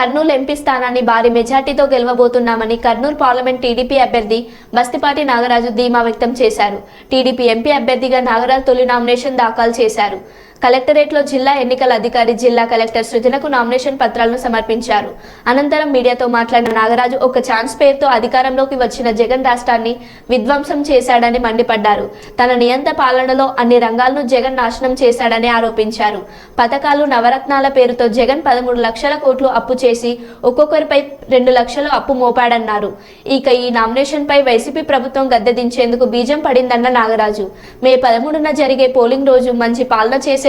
Kurnool MP స్థానాన్ని భారీ మెజార్టీతో గెలవబోతున్నామని కర్నూలు పార్లమెంట్ టీడీపీ అభ్యర్థి బస్తిపాటి నాగరాజు ధీమా వ్యక్తం చేశారు. టీడీపీ ఎంపీ అభ్యర్థిగా నాగరాజు తొలి నామినేషన్ దాఖలు చేశారు. కలెక్టరేట్లో జిల్లా ఎన్నికల అధికారి జిల్లా కలెక్టర్ సృజనకు నామినేషన్ పత్రాలను సమర్పించారు. అనంతరం మీడియాతో మాట్లాడిన నాగరాజు ఒక ఛాన్స్ పేరుతో అధికారంలోకి వచ్చిన జగన్ రాష్ట్రాన్ని విధ్వంసం చేశాడని మండిపడ్డారు. తన నియంత పాలనలో అన్ని రంగాలను జగన్ నాశనం చేశాడని ఆరోపించారు. పథకాలు నవరత్నాల పేరుతో జగన్ పదమూడు లక్షల కోట్లు అప్పు చేసి ఒక్కొక్కరిపై రెండు లక్షలు అప్పు మోపాడన్నారు. ఇక ఈ నామినేషన్ పై వైసీపీ ప్రభుత్వం గద్దె దించేందుకు బీజం పడిందన్న నాగరాజు. మే పదమూడున జరిగే పోలింగ్ రోజు మంచి పాలన చేసే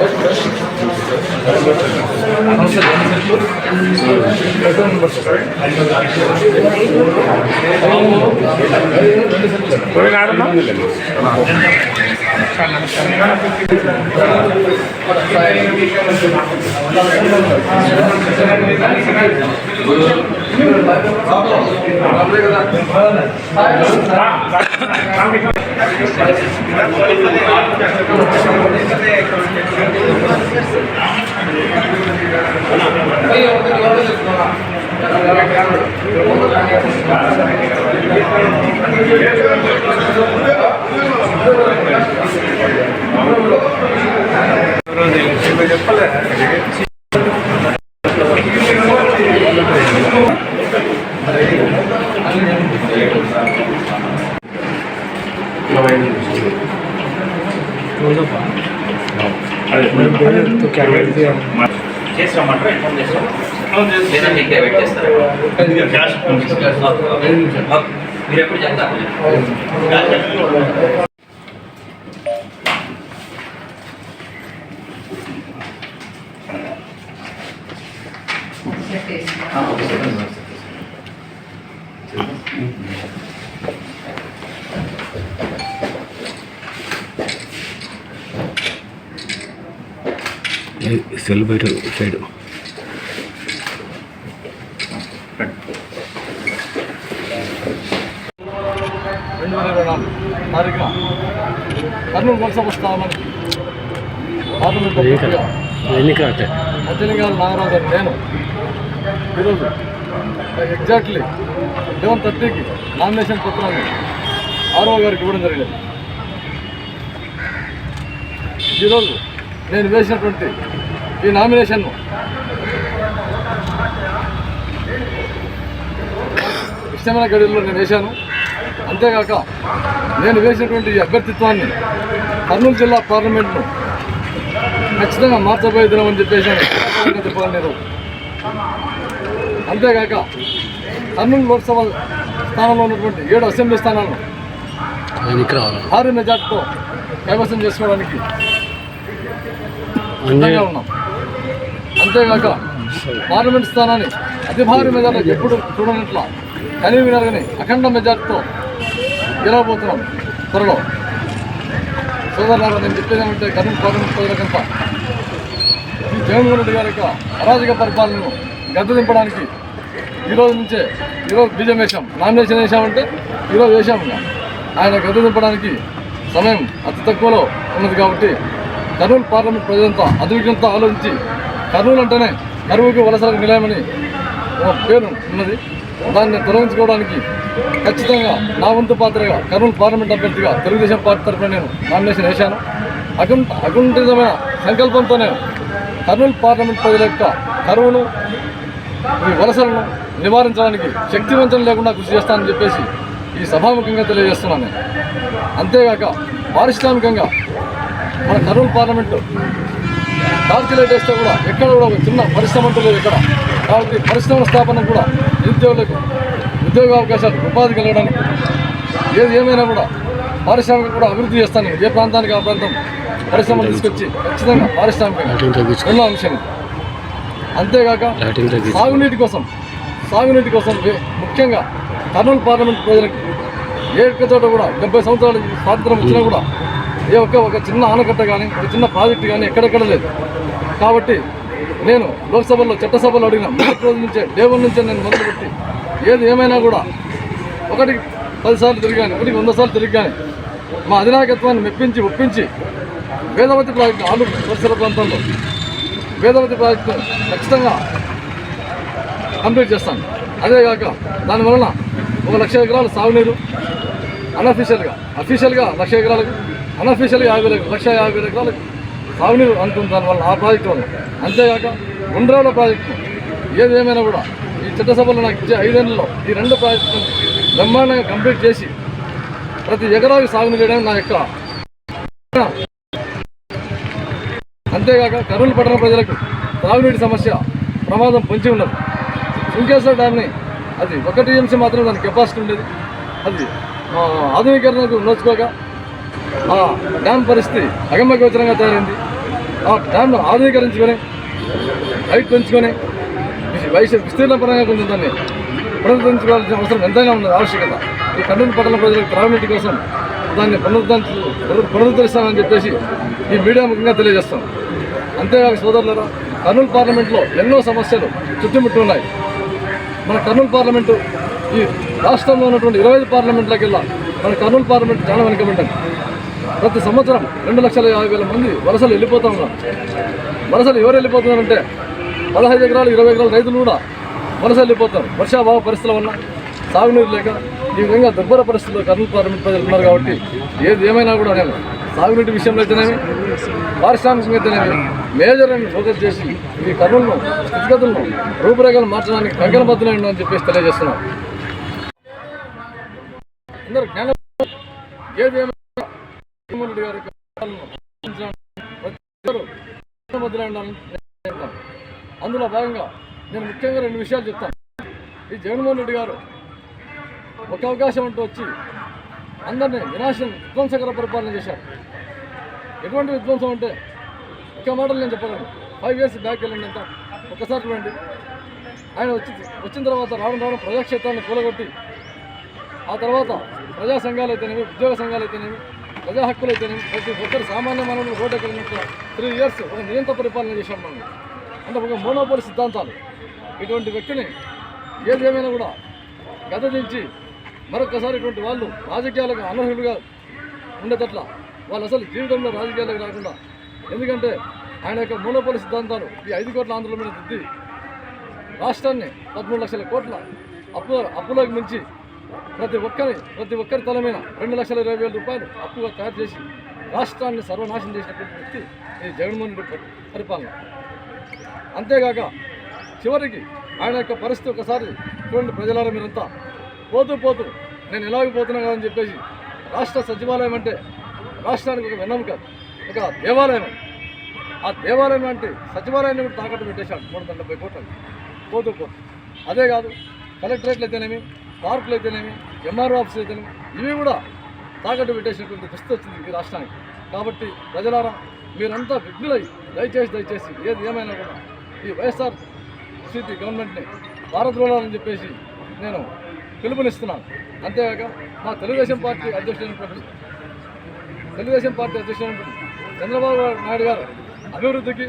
ఇక్కడ వరకే చేస్తామంటారా ఇన్ఫార్మ్ చేస్తాం లేదంటే ఇంకా వెయిట్ చేస్తారా మీరు ఎప్పుడు చెప్తారు సెల్ బయట సైడ్. రెండు వేల ఇరవై నాలుగు తారీఖున కర్నూలు లోక్సభ స్థానానికి పార్లమెంట్ అభ్యర్థిగా ఎన్నిక అంటే మధ్యలింగాల నాగరాజు గారు నేను. ఈరోజు ఎగ్జాక్ట్లీ లెవెన్ థర్టీకి నామినేషన్ పత్రాన్ని ఆరో గారికి ఇవ్వడం జరిగింది. ఈరోజు నేను వేసినటువంటి ఈ నామినేషన్ను. ఇష్టమైన గడిలో నేను వేశాను. అంతేగాక నేను వేసినటువంటి ఈ అభ్యర్థిత్వాన్ని కర్నూలు జిల్లా పార్లమెంట్ను ఖచ్చితంగా మార్చబోయే దినం అని చెప్పేసి చెప్పాలి నేను. అంతేగాక కర్నూలు లోక్సభ స్థానంలో ఉన్నటువంటి ఏడు అసెంబ్లీ స్థానాలను భారీ మెజార్టీతో కైవసం చేసుకోవడానికి ఉన్నాం. అంతేగాక పార్లమెంట్ స్థానాన్ని అతి భారీ మెజార్టీ ఎప్పుడు చూడనట్ల కనీ వినాలని అఖండ మెజార్టీతో గెలవబోతున్నాం. త్వరలో సోదరులారా నేను చెప్పేది ఏమంటే కర్నూలు పార్లమెంట్ ప్రజలకంతా ఈ జగన్మోహన్ రెడ్డి గారి యొక్క అరాజక పరిపాలనను గద్దదింపడానికి దింపడానికి నుంచే ఈరోజు బీజం వేశాం. నామినేషన్ వేశామంటే ఈరోజు వేశాము ఆయన గద్దదింపడానికి సమయం అతి తక్కువలో ఉన్నది కాబట్టి కర్నూలు పార్లమెంట్ ప్రజలంతా అధికంతా ఆలోచించి కర్నూలు అంటేనే కరువుకి వలసలకు నిలయమని ఒక పేరు ఉన్నది. దాన్ని తొలగించుకోవడానికి ఖచ్చితంగా నా వంతు పాత్రగా కర్నూలు పార్లమెంట్ అభ్యర్థిగా తెలుగుదేశం పార్టీ తరఫున నేను నామినేషన్ వేశాను. అకుంఠ అకుంఠితమైన సంకల్పంతోనే కర్నూలు పార్లమెంట్ ప్రజల యొక్క కరువును ఈ వలసలను నివారించడానికి శక్తివంతం లేకుండా కృషి చేస్తానని చెప్పేసి ఈ సభాముఖంగా తెలియజేస్తున్నాను నేను. అంతేగాక పారిశ్రామికంగా మన కర్నూలు పార్లమెంటు కాల్కులేట్ చేస్తే కూడా ఎక్కడ కూడా ఒక చిన్న పరిశ్రమ లేదు ఇక్కడ. కాబట్టి పరిశ్రమ స్థాపన కూడా నిరుద్యోగులకు ఉద్యోగ అవకాశాలు ఉపాధి కలగడానికి ఏది ఏమైనా కూడా పారిశ్రామిక కూడా అభివృద్ధి చేస్తాను. ఏ ప్రాంతానికి ఆ ప్రాంతం పరిశ్రమలు తీసుకొచ్చి ఖచ్చితంగా పారిశ్రామిక ఎన్నో అంశం అంతేగాక సాగునీటి కోసం సాగునీటి కోసం ముఖ్యంగా కర్నూలు పార్లమెంట్ ప్రజలకు ఏ చోట కూడా డెబ్బై సంవత్సరాల స్వాతంత్రం వచ్చినా కూడా ఏ ఒక్క ఒక చిన్న ఆనకట్ట కానీ ఒక చిన్న ప్రాజెక్టు కానీ ఎక్కడెక్కడ లేదు. కాబట్టి నేను లోక్సభలో చట్టసభలో అడిగిన మొదటి రోజు నుంచే డే వన్ నుంచే నేను మొదలుపెట్టి ఏది ఏమైనా కూడా ఒకటికి పదిసార్లు తిరిగాను ఒకటికి వంద సార్లు తిరిగాను మా అధినాయకత్వాన్ని మెప్పించి ఒప్పించి వేదవతి ప్రాజెక్టు ఆలు పరిసర ప్రాంతంలో వేదవతి ప్రాజెక్టు ఖచ్చితంగా కంప్లీట్ చేస్తాను. అదేగాక దానివలన ఒక లక్ష ఎకరాలు సాగునీరు అన్అఫీషియల్గా అఫీషియల్గా లక్ష ఎకరాలకు అన్అఫీషియల్గా యాభై లక్ష యాభై ఎకరాలు సాగునీరు అందుతుంది. దానివల్ల ఆ ప్రాజెక్టు వల్ల. అంతేగాక గుండ్రాల ప్రాజెక్టు ఏది ఏమైనా కూడా ఈ చట్టసభలో నాకు ఇచ్చే ఐదేళ్ళలో ఈ రెండు ప్రాజెక్టులను బ్రహ్మాండంగా కంప్లీట్ చేసి ప్రతి ఎకరాకి సాగునీరు వేయడం నా యొక్క అంతేకాక కర్నూలు పట్టణ ప్రజలకు త్రాగునీటి సమస్య ప్రమాదం పొంచి ఉన్నది. సుంకేశ్వర డ్యామ్ని అది ఒక టీఎంసీ మాత్రం దాని కెపాసిటీ ఉండేది. అది ఆధునీకరణకు నోచుకోగా ఆ డ్యామ్ పరిస్థితి అగమగోచరంగా తయారైంది. ఆ డ్యామ్ను ఆధునీకరించుకొని హైట్ పెంచుకొని వయసు విస్తీర్ణ పరంగా కొంచెం దాన్ని పునరుద్ధరించుకోవాల్సిన అవసరం ఎంతైనా ఉన్నది ఆవశ్యకత. ఈ కర్నూలు పట్టణ ప్రజలకు త్రాగునీటి కోసం దాన్ని పునరుద్ధరించు పునరుద్ధరిస్తామని చెప్పేసి ఈ మీడియా ముఖ్యంగా తెలియజేస్తాం. అంతేకాక సోదరులరా కర్నూలు పార్లమెంట్లో ఎన్నో సమస్యలు చుట్టుముట్టు ఉన్నాయి. మన కర్నూలు పార్లమెంటు ఈ రాష్ట్రంలో ఉన్నటువంటి ఇరవై ఐదు పార్లమెంట్లకెల్లా మన కర్నూలు పార్లమెంట్ చాలా వెనుకబడ్డది. ప్రతి సంవత్సరం రెండు లక్షల యాభై వేల మంది వలసలు వెళ్ళిపోతూ ఉన్నారు. వలసలు ఎవరు వెళ్ళిపోతున్నారంటే పదహైదు ఎకరాలు ఇరవై ఎకరాల రైతులు కూడా వలస వెళ్ళిపోతారు. వర్షాభావ పరిస్థితుల వల్ల సాగునీరు లేక ఈ విధంగా దుర్భర పరిస్థితుల్లో కర్నూలు పార్లమెంట్ ప్రజలు ఉన్నారు కాబట్టి ఏది ఏమైనా కూడా నేను సాగునీటి విషయంలో అయితేనేమి పారిశ్రామికంగా అయితేనేమి మేజర్ అని ఫోకస్ చేసి ఈ కర్నూలును స్థితిగతులను రూపురేఖలు మార్చడానికి కంకణబద్ధులైన అని చెప్పేసి తెలియజేస్తున్నాను అందరూ జ్ఞానం ఏది జగన్మోహన్ గారి అందులో భాగంగా నేను ముఖ్యంగా రెండు విషయాలు చెప్తాను. ఈ జగన్మోహన్ రెడ్డి గారు ఒక అవకాశం అంటూ వచ్చి అందరినీ వినాశం విధ్వంసకర పరిపాలన చేశారు. ఎటువంటి విధ్వంసం అంటే ఒక మాటలు నేను చెప్పగలను. ఫైవ్ ఇయర్స్ బ్యాక్ వెళ్ళండి అంతా ఒక్కసారి చూడండి. ఆయన వచ్చి వచ్చిన తర్వాత రావడం రావడం ప్రజాక్షేత్రాన్ని కూలగొట్టి ఆ తర్వాత ప్రజా సంఘాలు అయితేనేమి ఉద్యోగ సంఘాలు అయితేనేమి ప్రజా హక్కులు అయితేనేమి ప్రతి ఒక్కరు సామాన్య మానవులు రోడ్డు ఎక్కడినట్టు త్రీ ఇయర్స్ ఒక నియంత్ర పరిపాలన చేశాం మనం. అంటే ఒక మోనోపోలి సిద్ధాంతాలు. ఇటువంటి వ్యక్తిని ఏది ఏమైనా కూడా గదదించి మరొకసారి ఇటువంటి వాళ్ళు రాజకీయాలకు అనర్హులుగా ఉండేటట్ల వాళ్ళు అసలు జీవితంలో రాజకీయాలకు రాకుండా ఎందుకంటే ఆయన యొక్క మూలపల సిద్ధాంతాలు ఈ ఐదు కోట్ల ఆంధ్రుల మీద దిద్ది రాష్ట్రాన్ని పదమూడు లక్షల కోట్ల అప్పు అప్పులోకి మించి ప్రతి ఒక్కరి ప్రతి ఒక్కరి తల మీద రెండు లక్షల ఇరవై వేల రూపాయలు అప్పుగా తయారు చేసి రాష్ట్రాన్ని సర్వనాశనం చేసినటువంటి వ్యక్తి ఇది జగన్మోహన్ రెడ్డి పరిపాలన. అంతేగాక చివరికి ఆయన యొక్క పరిస్థితి ఒకసారి చూడండి ప్రజలారా మీరంతా. పోతూ పోతూ నేను ఎలాగ పోతున్నా కదని చెప్పేసి రాష్ట్ర సచివాలయం అంటే రాష్ట్రానికి ఒక కాదు ఒక దేవాలయం ఆ దేవాలయం లాంటి సచివాలయాన్ని కూడా తాకట్టు పెట్టేశాడు. మూడు వందల డెబ్బై కోట్లు పోతూ పోతూ. అదే కాదు కలెక్టరేట్లు అయితేనేమి పార్కులు అయితేనేమి ఎంఆర్ఓ ఆఫీస్ అయితేనేమి ఇవి కూడా తాకట్టు పెట్టేసినటువంటి దుస్థితి వచ్చింది ఈ రాష్ట్రానికి. కాబట్టి ప్రజలారా మీరంతా విఘ్నులై దయచేసి దయచేసి ఏది ఏమైనా కూడా ఈ వైఎస్ఆర్ సిపి గవర్నమెంట్ని భారద్రోహాలని చెప్పేసి నేను పిలుపునిస్తున్నాను. అంతేగాక మా తెలుగుదేశం పార్టీ అధ్యక్షుడైనటువంటి తెలుగుదేశం పార్టీ అధ్యక్షుడైనటువంటి చంద్రబాబు నాయుడు గారు అభివృద్ధికి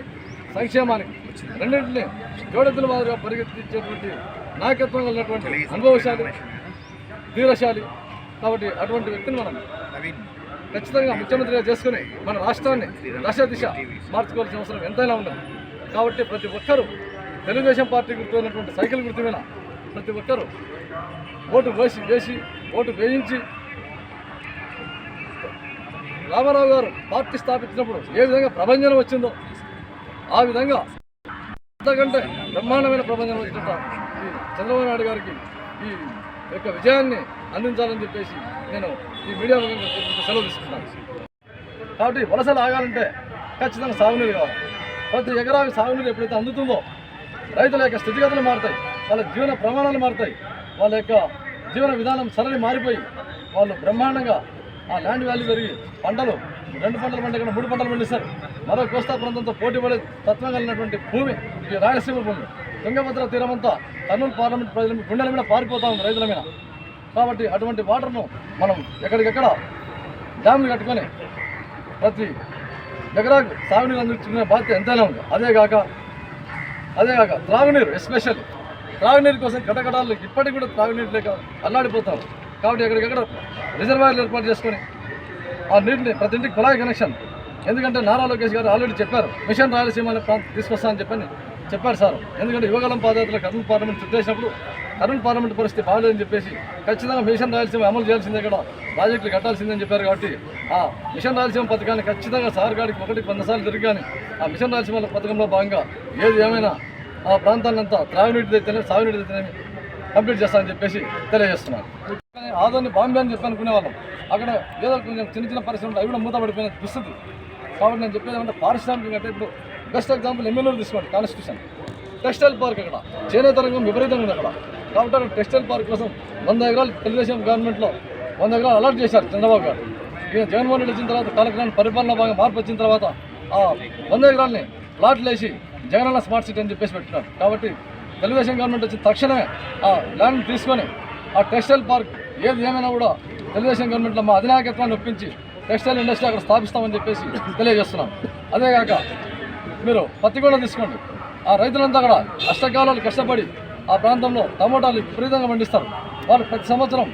సంక్షేమానికి రెండింటిని జోడెద్దుల మాదిరిగా పరిగెత్తించేటువంటి నాయకత్వం కలిగినటువంటి అనుభవశాలి ధీరశాలి కాబట్టి అటువంటి వ్యక్తిని మనం ఖచ్చితంగా ముఖ్యమంత్రిగా చేసుకుని మన రాష్ట్రాన్ని దశ దిశ మార్చుకోవాల్సిన అవసరం ఎంతైనా ఉండదు కాబట్టి ప్రతి ఒక్కరూ తెలుగుదేశం పార్టీ గుర్తున్నటువంటి సైకిల్ గుర్తు మీద ప్రతి ఒక్కరూ ఓటు వేసి వేసి ఓటు వేయించి రామారావు గారు పార్టీ స్థాపించినప్పుడు ఏ విధంగా ప్రభంజనం వచ్చిందో ఆ విధంగా అంతకంటే బ్రహ్మాండమైన ప్రపంచం వచ్చినట్టు చంద్రబాబు నాయుడు గారికి ఈ యొక్క విజయాన్ని అందించాలని చెప్పేసి నేను ఈ మీడియా సెలవు తీసుకున్నాను కాబట్టి వలసలు ఆగాలంటే ఖచ్చితంగా సాగునీరు కావాలి. ప్రతి ఎకరాకి సాగునీరు ఎప్పుడైతే అందుతుందో రైతుల యొక్క స్థితిగతులు మారుతాయి వాళ్ళ జీవన ప్రమాణాలు మారుతాయి వాళ్ళ యొక్క జీవన విధానం సరళి మారిపోయి వాళ్ళు బ్రహ్మాండంగా ఆ ల్యాండ్ వాల్యూ పెరిగి పంటలు రెండు పంటలు పంట కన్నా మూడు పంటలు పండిస్తారు. మరో కోస్తా ప్రాంతంతో పోటీ పడే తత్వం కలిగినటువంటి భూమి ఈ రాయలసీమ భూమి. తుంగభద్ర తీరమంతా కర్నూలు పార్లమెంట్ ప్రజల మీద గుండెల మీద పారిపోతా ఉంది రైతుల మీద. కాబట్టి అటువంటి వాటర్ను మనం ఎక్కడికెక్కడ డ్యాములు కట్టుకొని ప్రతి ఎకరాకు సాగునీరు అందించుకునే బాధ్యత ఎంతైనా ఉంది. అదేగాక అదేగాక అదే కాక త్రాగునీరు ఎస్పెషల్లీ త్రాగునీరు కోసం కటకటాలు ఇప్పటికి కూడా త్రాగునీరు లేక అల్లాడిపోతారు. కాబట్టి ఎక్కడికెక్కడ రిజర్వాయర్లు ఏర్పాటు చేసుకొని ఆ నీటిని ప్రతి ఇంటికి కుళాయి కనెక్షన్ ఎందుకంటే నారా లోకేష్ గారు ఆల్రెడీ చెప్పారు మిషన్ రాయలసీమ అనే ప్రాంతం తీసుకొస్తానని చెప్పని చెప్పారు సార్. ఎందుకంటే యువగలం పాదయాత్ర కర్నూలు పార్లమెంట్ చుట్టేసినప్పుడు కర్నూలు పార్లమెంట్ పరిస్థితి బాగాలేదని చెప్పేసి ఖచ్చితంగా మిషన్ రాయలసీమ అమలు చేయాల్సిందే కూడా ప్రాజెక్టులు కట్టాల్సిందని చెప్పారు కాబట్టి ఆ మిషన్ రాయలసీమ పథకాన్ని ఖచ్చితంగా సార్ గారికి ఒకటి వంద సార్లు తిరిగి కానీ ఆ మిషన్ రాయలసీమ పథకంలో భాగంగా ఏది ఏమైనా ఆ ప్రాంతాన్నంతా త్రాగునీటి అయితేనే సాగునీటి అయితేనే కంప్లీట్ చేస్తానని చెప్పేసి తెలియజేస్తున్నాను కానీ ఆదోని బాంబే అని చెప్పి అనుకునే వాళ్ళం. అక్కడ ఏదో కొంచెం చిన్న చిన్న పరిశ్రమలు అవి కూడా మూతపడిపోయిన దుస్థితి. కాబట్టి నేను చెప్పేది ఏమంటే పారిశ్రామికంగా అంటే ఇప్పుడు బెస్ట్ ఎగ్జాంపుల్ ఎమ్మెల్యేలు తీసుకోండి కాన్స్టిట్యూషన్ టెక్స్టైల్ పార్క్ అక్కడ చేనేత రంగం విపరీతంగా ఉంది అక్కడ. కాబట్టి అక్కడ టెక్స్టైల్ పార్క్ కోసం వంద ఎకరాలు తెలుగుదేశం గవర్నమెంట్లో వంద ఎకరాలు అలర్ట్ చేశారు చంద్రబాబు గారు. ఈయన జగన్మోహన్ రెడ్డి వచ్చిన తర్వాత కాలక్రమాన్ని పరిపాలన భాగం మార్పు వచ్చిన తర్వాత ఆ వంద ఎకరాలని ప్లాట్లు వేసి జగనన్న స్మార్ట్ సిటీ అని చెప్పేసి పెట్టినారు. కాబట్టి తెలుగుదేశం గవర్నమెంట్ వచ్చిన తక్షణమే ఆ ల్యాండ్ తీసుకొని ఆ టెక్స్టైల్ పార్క్ ఏది ఏమైనా కూడా తెలుగుదేశం గవర్నమెంట్లో మా అధినాయకత్వాన్ని ఒప్పించి టెక్స్టైల్ ఇండస్ట్రీ అక్కడ స్థాపిస్తామని చెప్పేసి తెలియజేస్తున్నాం. అదేగాక మీరు పత్తి కూడా తీసుకోండి. ఆ రైతులంతా కూడా కష్టకాలాలు కష్టపడి ఆ ప్రాంతంలో టమోటాలు విపరీతంగా పండిస్తారు. వాళ్ళు ప్రతి సంవత్సరం